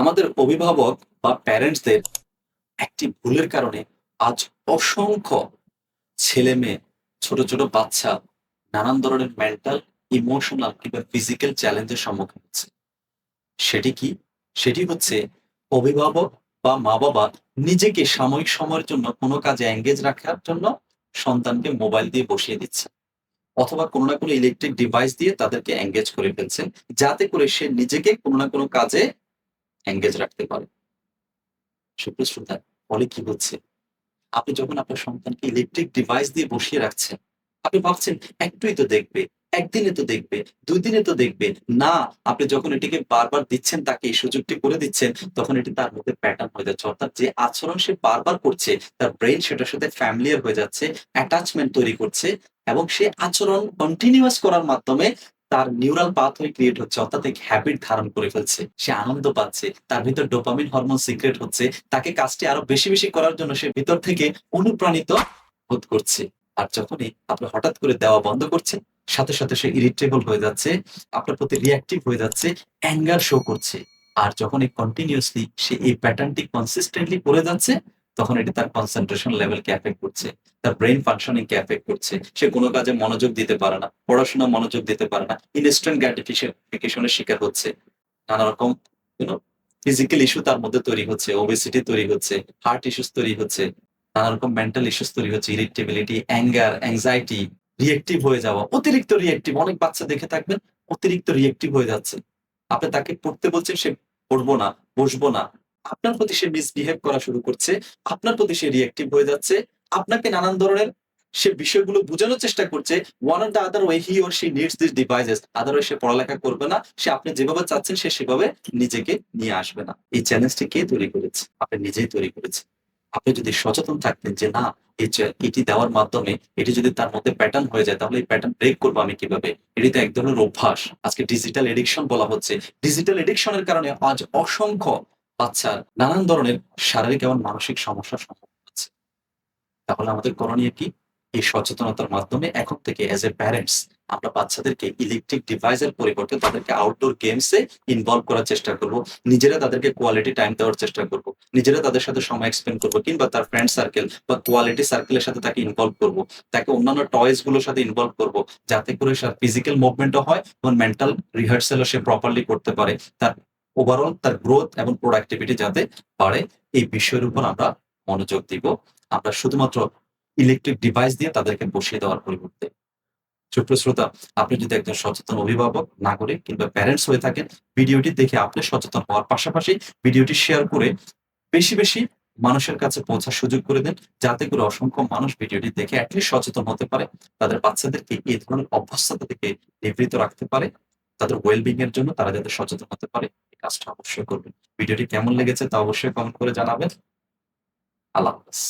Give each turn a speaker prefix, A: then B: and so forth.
A: আমাদের অভিভাবক বা প্যারেন্টসদের একটি ভুলের কারণে আজ অসংখ্য ছেলে মেয়ে ছোট ছোট বাচ্চা নানান ধরনের মেন্টাল ইমোশনাল কিংবা ফিজিক্যাল চ্যালেঞ্জের সম্মুখীন হচ্ছে। সেটি কি? সেটি হচ্ছে অভিভাবক বা মা বাবা নিজেকে সাময়িক সময়ের জন্য কোনো কাজে এঙ্গেজ রাখার জন্য সন্তানকে মোবাইল দিয়ে বসিয়ে দিচ্ছে অথবা কোনো না কোনো ইলেকট্রিক ডিভাইস দিয়ে তাদেরকে এঙ্গেজ করে ফেলছেন যাতে করে সে নিজেকে কোনো না কোনো কাজে এঙ্গেজ রাখতে পারে। সুপ্রিয় ফলে কি হচ্ছে আপনি যখন আপনার সন্তানকে ইলেকট্রিক ডিভাইস দিয়ে বসিয়ে রাখছেন, আপনি ভাবছেন, একটুই তো দেখবে, একদিনে তো দেখবে দুই দিনে তো দেখবে। না, আপনি যখন এটিকে বারবার দিচ্ছেন, তাকে এই সুযোগটি করে দিচ্ছেন, তখন এটি তার মধ্যে প্যাটার্ন হয়ে যাচ্ছে। অর্থাৎ যে আচরণ সে বারবার করছে, তার ব্রেন সেটার সাথে ফ্যামিলিয়ার হয়ে যাচ্ছে অ্যাটাচমেন্ট তৈরি করছে, এবং সে আচরণ কন্টিনিউয়াস করার মাধ্যমে তার নিউরাল পাথওয়ে ক্রিয়েট হচ্ছে, অর্থাৎ এক হ্যাবিট ধারণ করে ফেলছে। সে আনন্দ পাচ্ছে, তার ভিতর ডোপামিন হরমোন সিক্রেট হচ্ছে, তাকে কাজটি আরও বেশি বেশি করার জন্য সে ভিতর থেকে অনুপ্রাণিত বোধ করছে। আর যখনই আপনি হঠাৎ করে দেওয়া বন্ধ করছেন, সাথে সাথে সে ইরিটেবল হয়ে যাচ্ছে, আপনার প্রতি রিয়াক্টিভ হয়ে যাচ্ছে অ্যাঙ্গার শো করছে। আর যখন এই কন্টিনিউসলি সে এই প্যাটার্নটি কনসিস্টেন্টলি করে যাচ্ছে তখন এটি তার কনসেন্ট্রেশন লেভেলকে এফেক্ট করছে, তার ব্রেন ফাংশনিং কে এফেক্ট করছে। সে কোনো কাজে মনোযোগ দিতে পারে না, পড়াশোনা মনোযোগ দিতে পারে না ইনস্ট্যান্ট গ্র্যাটিফিকেশনের শিকার হচ্ছে। নানা রকম ফিজিক্যাল ইস্যু তার মধ্যে তৈরি হচ্ছে ওবেসিটি তৈরি হচ্ছে হার্ট ইস্যুস তৈরি হচ্ছে, নানা রকম মেন্টাল ইস্যুস তৈরি হচ্ছে ইরিটেবিলিটি অ্যাঙ্গার অ্যাংজাইটি রিয়েক্টিভ হয়ে যাওয়া, অতিরিক্ত রিয়েক্টিভ অনেক বাচ্চা দেখে থাকবেন, অতিরিক্ত রিয়েক্টিভ হয়ে যাচ্ছে। আপনি তাকে পড়তে বলছেন, সে পড়ব না, বসবো না আপনার প্রতি সে মিসবিহেভ করা শুরু করছে, আপনার প্রতি সে রিয়েক্টিভ হয়ে যাচ্ছে, আপনাকে নানান ধরনের সে বিষয়গুলো বোঝানোর চেষ্টা করছে one of the other way he or she needs this devices otherwise সে পড়ালেখা করবে না, সে আপনি যেভাবে চাচ্ছেন সে সেভাবে নিজেকে নিয়ে আসবে না। এই চ্যালেঞ্জটি কে তৈরি করেছে? আপনি নিজেই তৈরি করেছে আপনি যদি সচেতন থাকতেন যে না এটি দেওয়ার মাধ্যমে এটি যদি তার মধ্যে প্যাটার্ন হয়ে যায়, তাহলে এই প্যাটার্ন ব্রেক করব আমি কীভাবে? এটি তো এক ধরনের অভ্যাস। আজকে ডিজিটাল এডিকশন বলা হচ্ছে। ডিজিটাল এডিকশনের কারণে আজ অসংখ্য বাচ্চার নানান ধরনের শারীরিক এবং মানসিক সমস্যার সম্মুখীন হচ্ছে। তাহলে আমাদের করণীয় কি? এই সচেতনতার মাধ্যমে এখন থেকে এজ এ প্যারেন্টস আমরা বাচ্চাদেরকে ইলেকট্রিক ডিভাইসের পরিবর্তে তাদেরকে আউটডোর গেমসে ইনভলভ করার চেষ্টা করব। নিজেরা তাদেরকে কোয়ালিটি টাইম দেওয়ার চেষ্টা করব। নিজেরা তাদের সাথে সময় এক্সপেন্ড করব কিংবা তার ফ্রেন্ড সার্কেল বা কোয়ালিটি সার্কেলের সাথে তাকে ইনভলভ করব। তাকে অন্যান্য টয়েসগুলোর সাথে ইনভলভ করব যাতে করে ফিজিক্যাল মুভমেন্টও হয় এবং মেন্টাল রিহার্সালও সে প্রপারলি করতে পারে। তার ওভারঅল তার গ্রোথ এবং প্রোডাক্টিভিটি যাতে বাড়ে, এই বিষয়ের উপর আমরা মনোযোগ দিব। আমরা শুধুমাত্র ইলেকট্রিক ডিভাইস দিয়ে তাদেরকে বসিয়ে দেওয়ার পরিবর্তে। ছোট্ট শ্রোতা, আপনি যদি একজন সচেতন অভিভাবক, নাগরিক কিংবা প্যারেন্টস হয়ে থাকেন, ভিডিওটি দেখে আপনি সচেতন হওয়ার পাশাপাশি ভিডিওটি শেয়ার করে বেশি বেশি মানুষের কাছে পৌঁছার সুযোগ করে দেন, যাতে করে অসংখ্য মানুষ ভিডিওটি দেখে অ্যাটলিস্ট সচেতন হতে পারে, তাদের বাচ্চাদেরকে এই ধরনের অভ্যস্ততা থেকে নিবৃত রাখতে পারে তাদের ওয়েলবিং এর জন্য তারা যাতে সচেতন হতে পারে, এই কাজটা অবশ্যই করবেন। ভিডিওটি কেমন লেগেছে তা অবশ্যই কমেন্ট করে জানাবেন। আল্লাহ হাফেজ।